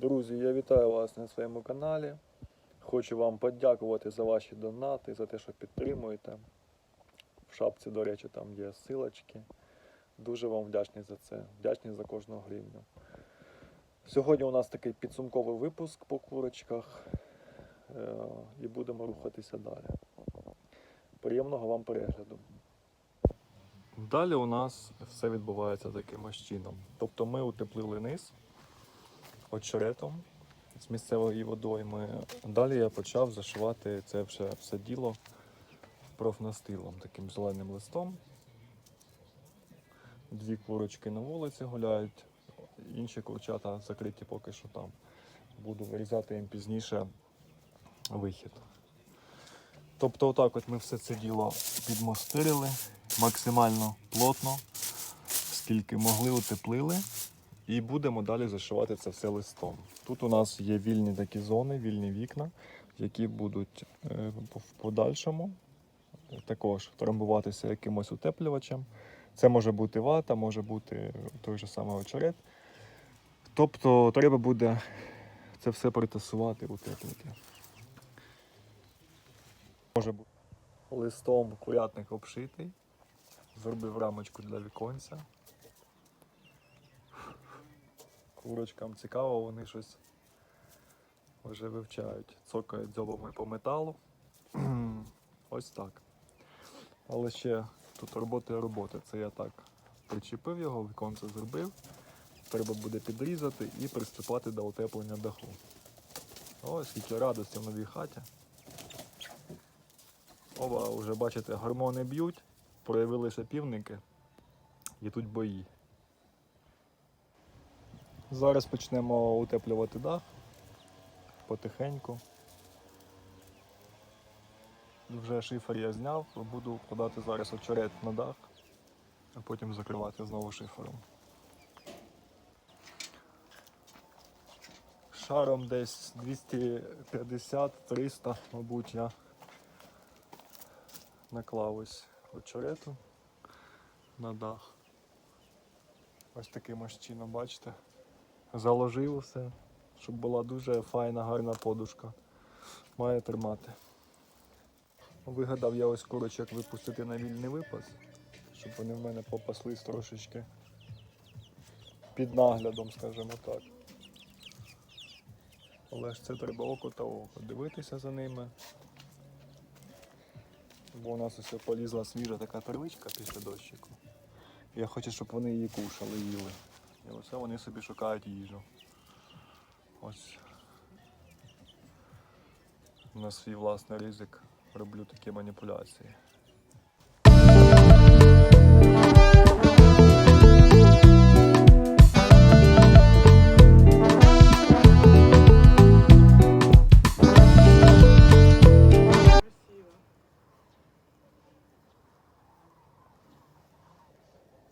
Друзі, я вітаю вас на своєму каналі. Хочу вам подякувати за ваші донати, за те, що підтримуєте. В шапці, до речі, там є силочки. Дуже вам вдячний за це. Вдячний за кожну гривню. Сьогодні у нас такий підсумковий випуск по курочках. Е, І будемо рухатися далі. Приємного вам перегляду. Далі у нас все відбувається таким чином. Тобто ми утеплили низ очеретом з місцевої водойми. Далі я почав зашивати це вже все діло профнастилом, таким зеленим листом. Дві курочки на вулиці гуляють, інші курчата закриті поки що там. Буду вирізати їм пізніше вихід. Тобто, отак от ми все це діло підмостирили максимально плотно, скільки могли, утеплили. І будемо далі зашивати це все листом. Тут у нас є вільні такі зони, вільні вікна, які будуть е, в подальшому також трамбуватися якимось утеплювачем. Це може бути вата, може бути той же самий очерет. Тобто треба буде це все притасувати, утеплити. Може бути листом курятник обшитий, зробив рамочку для віконця. Курочкам цікаво, вони щось вже вивчають, цокають дзьобами по металу. Ось так. Але ще тут робота і робота. Це я так причепив його, віконце зробив. Треба буде підрізати і приступати до утеплення даху. Ось скільки радості в новій хаті. Оба, вже бачите, гормони б'ють, проявилися півники і тут бої. Зараз почнемо утеплювати дах потихеньку. Вже шифер я зняв, буду вкладати зараз очерет на дах, а потім закривати знову шифером. Шаром десь 250-300, мабуть, я наклав ось очерету на дах. Ось таким ось чином, бачите? Заложив все, щоб була дуже файна, гарна подушка. Має тримати. Вигадав я ось курочок випустити на вільний випас, щоб вони в мене попаслись трошечки під наглядом, скажімо так. Але ж це треба око та око. Дивитися за ними. Бо у нас ось полізла свіжа така травичка після дощику. Я хочу, щоб вони її кушали, їли. І оце вони собі шукають їжу. Ось. На свій власний ризик роблю такі маніпуляції.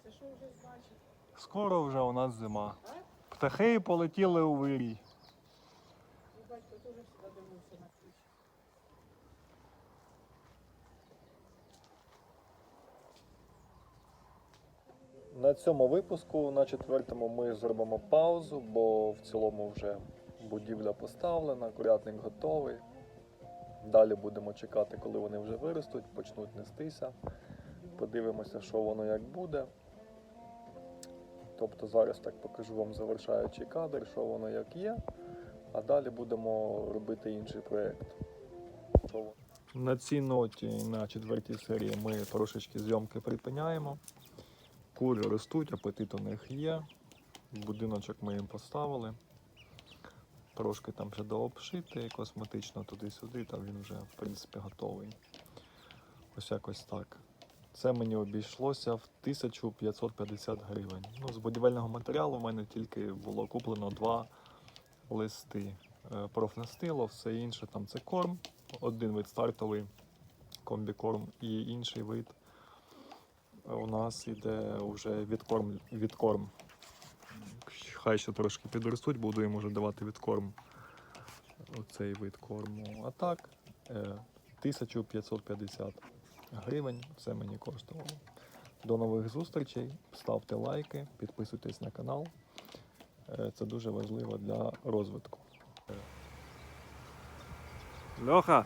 Це що вже значить? Скоро вже у нас зима. Птахи полетіли у вирій. На цьому випуску, на четвертому, ми зробимо паузу, бо в цілому вже будівля поставлена, курятник готовий. Далі будемо чекати, коли вони вже виростуть, почнуть нестися. Подивимося, що воно як буде. Тобто зараз так покажу вам завершаючий кадр, що воно як є. А далі будемо робити інший проєкт. На цій ноті на четвертій серії ми трошечки зйомки припиняємо. Кури ростуть, апетит у них є. Будиночок ми їм поставили. Трошки там вже дообшити косметично туди-сюди, там він вже в принципі готовий. Ось якось так. Це мені обійшлося в 1550 гривень. Ну, з будівельного матеріалу в мене тільки було куплено два листи. Е, Профнастило, все інше там це корм. Один вид стартовий комбікорм і інший вид у нас іде вже відкорм. відкорм. Хай ще трошки підростуть, буду їм уже давати відкорм. Оцей вид корму. А так, е, 1550 гривень це мені коштувало. До нових зустрічей. Ставте лайки, підписуйтесь на канал. Е, Це дуже важливо для розвитку. Льоха,